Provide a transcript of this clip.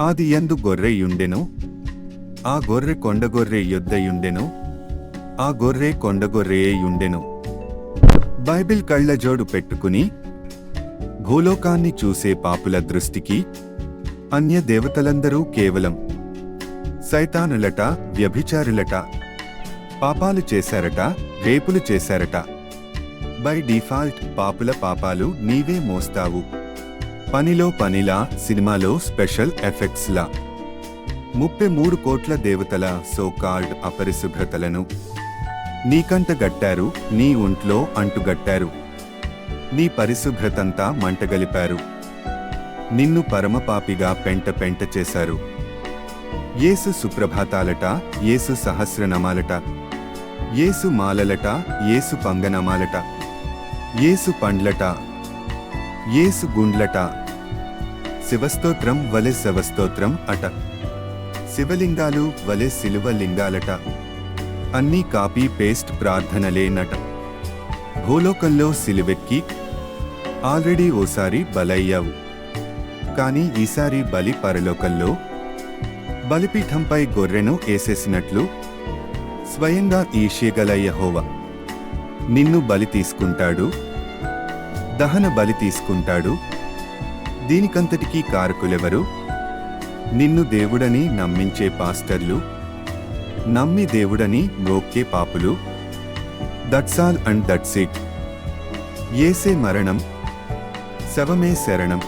ఆది ఎందు గొర్రెయుండెను ఆ గొర్రె కొండగొర్రె యొద్దయుండెను ఆ గొర్రె కొండగొర్రెయుండెను బైబిల్ కళ్ళజోడు పెట్టుకుని భూలోకాన్ని చూసే పాపుల దృష్టికి అన్య దేవతలందరూ కేవలం సైతానులట వ్యభిచారులట పాపాలు చేశారట రేపులు చేశారట. బై డిఫాల్ట్ పాపుల పాపాలు నీవే మోస్తావు. పనిలో పనిలా సినిమాలో స్పెషల్ ఎఫెక్ట్స్ లా ముప్పై మూడు కోట్ల దేవతల సోకాల్డ్ అపరిశుభ్రతలను. నీకంట గట్టారు నీ ఒంట్లో అంటుగట్టారు నీ పరిశుభ్రతంతా మంటగలిపారు. నిన్ను పరమపాపిగా పెంట పెంట చేశారు. యేసు సుప్రభాతాలట యేసు సహస్రనమాలట యేసు మాలలట యేసు పంగనమాలట యేసు పండ్లట యేసు గుండ్లట శివస్తోత్రం వలె శవస్తోత్రం అట. శివలింగాలు వలె శిలువ లింగాలట అన్నీ కాపీ పేస్ట్ ప్రార్థనలేనట. భూలోకంలో సిలువెక్కి ఆల్రెడీ ఓసారి బలయ్యావు. కానీ ఈసారి బలి పరలోకంలో బలిపీఠంపై గొర్రెను ఏసేసినట్లు స్వయంగా ఈషేగల యెహోవా నిన్ను బలి తీసుకుంటాడు దహన బలి తీసుకుంటాడు దీనికంతటికీ కారకులెవరు? నిన్ను దేవుడని నమ్మించే పాస్టర్లు నమ్మి దేవుడని మ్రోక్కే పాపులు. That's all and that's it ఏసే మరణం శవమే శరణం.